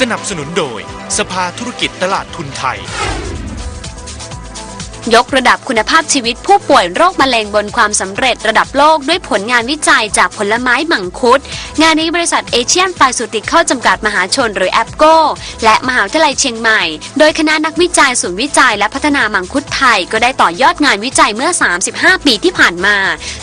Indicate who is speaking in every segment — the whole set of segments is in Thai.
Speaker 1: สนับสนุนโดย สภาธุรกิจตลาดทุนไทย
Speaker 2: ยกระดับคุณภาพชีวิตผู้ป่วยโรคมะเร็งบนความสำเร็จระดับโลกด้วยผลงานวิจัยจากผลไม้มังคุด งานนี้บริษัทเอเชียนไฟสูติเข้าจำกัดมหาชนหรือแอปโกและมหาวิทยาลัยเชียงใหม่ โดยคณะนักวิจัยศูนย์วิจัยและพัฒนามังคุดไทย ก็ได้ต่อยอดงานวิจัยเมื่อ 35 ปีที่ผ่านมา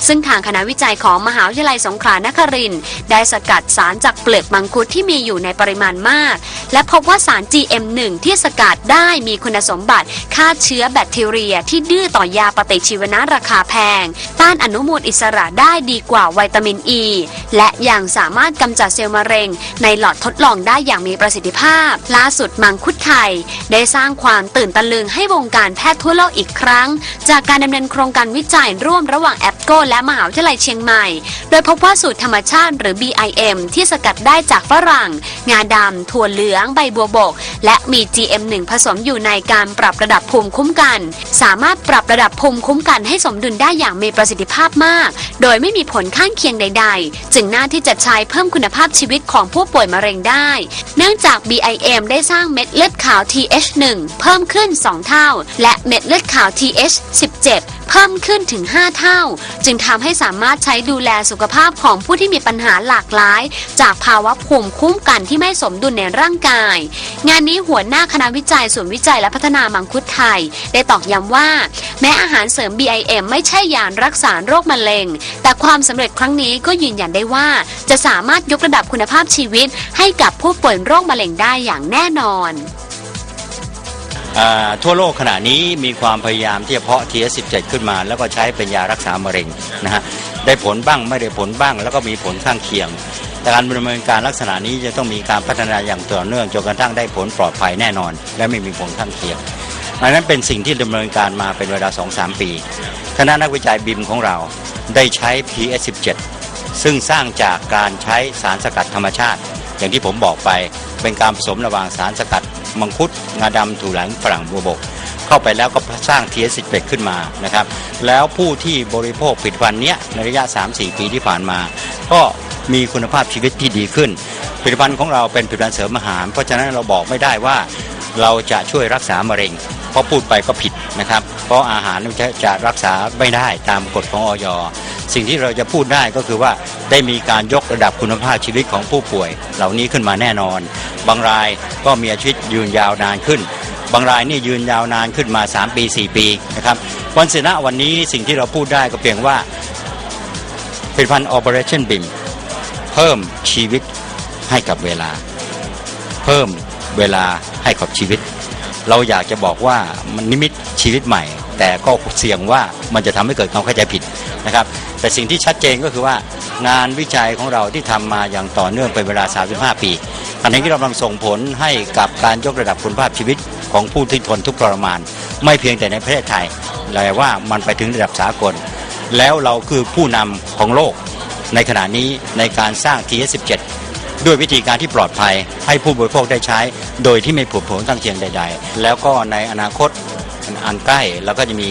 Speaker 2: ซึ่งทางคณะวิจัยของมหาวิทยาลัยสงขลานครินทร์ได้สกัดสารจากเปลือกมังคุดที่มีอยู่ในปริมาณมาก และพบว่าสาร GM1 ที่สกัดได้มีคุณสมบัติฆ่าเชื้อแบคทีเรียที่ดื้อต่อยาปฏิชีวนะราคาแพง ต้านอนุมูลอิสระได้ดีกว่าวิตามินอ e, ีและยังสามารถกำจัดเซลล์มะเร็ง ในหลอดทดลองได้อย่างมีประสิทธิภาพ ล่าสุดมังคุดไทย ได้สร้างความตื่นตะลึงให้วงการแพทย์ทั่วโลกอีกครั้ง จากการดำเนินโครงการวิจัยร่วมระหว่างแอปโกและมหาวิทยาลัยเชียงใหม่ โดยพบว่าสูตรธรรมชาติหรือ BIM ที่สกัดได้จากฝรั่ง งาดำถั่วเหลือง ใบบัวบก และมี GM1 ผสมอยู่ในการปรับระดับภูมิคุ้มกันสามารถปรับระดับภูมิคุ้มกันให้สมดุลได้อย่างมีประสิทธิภาพมาก โดยไม่มีผลข้างเคียงใด ๆ จึงน่าที่จะใช้เพิ่มคุณภาพชีวิตของผู้ป่วยมะเร็งได้ เนื่องจาก BIM ได้สร้างเม็ดเลือดขาว TH1 เพิ่มขึ้น 2 เท่า และเม็ดเลือดขาว TH17 เพิ่มขึ้นถึง 5 เท่า จึงทำให้สามารถใช้ดูแลสุขภาพของผู้ที่มีปัญหาหลากหลาย จากภาวะภูมิคุ้มกันที่ไม่สมดุลในร่างกาย งานนี้หัวหน้าคณะวิจัยศูนวิจัยและพัฒนามังคุดไทย ได้ตอกย้ำว่า แม้อาหารเสริม BIM ไม่ใช่ยารักษาโรคมะเร็ง แต่ความสำเร็จครั้งนี้ก็ยืนยันได้ว่า จะสามารถยกระดับคุณภาพชีวิต ให้กับผู้ป่วยโรคมะเร็งได้อย่างแน่นอน
Speaker 3: ทั่วโลกขณะนี้มีความพยายามที่จะเพาะ TS17 ขึ้นมา แล้วก็ใช้เป็นยารักษามะเร็งนะฮะได้ผลบ้างไม่ได้ผลบ้าง แล้วก็มีผลข้างเคียง แต่การดำเนินการลักษณะนี้จะต้องมีการพัฒนาอย่างต่อเนื่องจนกระทั่งได้ผลปลอดภัยแน่นอน และไม่มีผลข้างเคียงอันนั้นเป็นสิ่งที่ดำเนินการมาเป็นเวลา 2-3 ปี คณะนักวิจัยบิมของเราได้ใช้ PS17 ซึ่งสร้างจากการใช้สารสกัดธรรมชาติ อย่างที่ผมบอกไปเป็นการผสมระหว่างสารสกัด มังคุดงาดำถั่วหลืองฝรั่งบัวบก เข้าไปแล้วก็สร้าง TS11 ขึ้นมานะครับแล้วผู้ที่บริโภคผลิตภัณฑ์เนี้ยในระยะ 3-4 ปีที่ผ่านมา ก็มีคุณภาพชีวิตที่ดีขึ้น ผลิตภัณฑ์ของเราเป็นผลิตภัณฑ์เสริมอาหาร เพราะฉะนั้นเราบอกไม่ได้ว่าเราจะช่วยรักษามะเร็ง เพราะพูดไปก็ผิดนะครับ เพราะอาหารจะจะรักษาไม่ได้ตามกฎของออย สิ่งที่เราจะพูดได้ก็คือว่าได้มีการยกระดับคุณภาพชีวิตของผู้ป่วย เหล่านี้ขึ้นมาแน่นอน บางรายก็มีชีวิตยืนยาวนานขึ้น บางรายนี่ยืนยาวนานขึ้นมา 3 ปี 4 ปีนะครับวันเสนะวันนี้สิ่งที่เราพูดได้ก็เพียงว่าผลิตภัณฑ์ Operation BIM เพิ่มชีวิตให้กับเวลา เพิ่มเวลาให้กับชีวิต เราอยากจะบอกว่ามันนิมิตชีวิตใหม่ แต่ก็เสี่ยงว่ามันจะทำให้เกิดความเข้าใจผิดนะครับ แต่สิ่งที่ชัดเจนก็คือว่างานวิจัยของเราที่ทำมาอย่างต่อเนื่องเป็นเวลา 35 ปีอันนี้ที่กำลังส่งผลให้กับการยกระดับคุณภาพชีวิตของผู้ที่ทนทุกข์ทรมาน ไม่เพียงแต่ในประเทศไทยแต่ว่ามันไปถึงระดับสากล แล้วเราคือผู้นำของโลกในขณะนี้ในการสร้าง TS17 ด้วยวิธีการที่ปลอดภัยให้ผู้บริโภคได้ใช้ โดยที่ไม่ผูกผลข้งเคียงใด ๆ แล้วก็ในอนาคต อันใกล้เราก็จะมี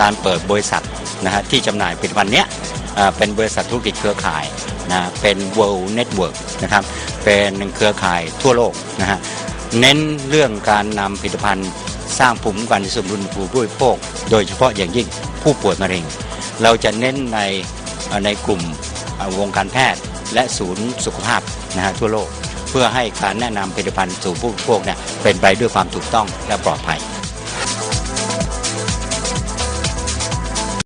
Speaker 3: การเปิดบริษัทนะฮะที่จำหน่ายผลิตภัณฑ์เนี้ยเป็นบริษัทธุรกิจเครือข่ายนะเป็น World Network นะครับเป็นเครือข่ายทั่วโลกนะฮะเน้นเรื่องการนำผลิตภัณฑ์สร้างภูมิคุ้มกันที่สมดุลผู้บริโภค โดยเฉพาะอย่างยิ่งผู้ป่วยมะเร็ง เราจะเน้นในในกลุ่มวงการแพทย์และศูนย์สุขภาพนะฮะทั่วโลก เพื่อให้การแนะนำผลิตภัณฑ์สู่ผู้บริโภคเนี่ยเป็นไปด้วยความถูกต้องและปลอดภัย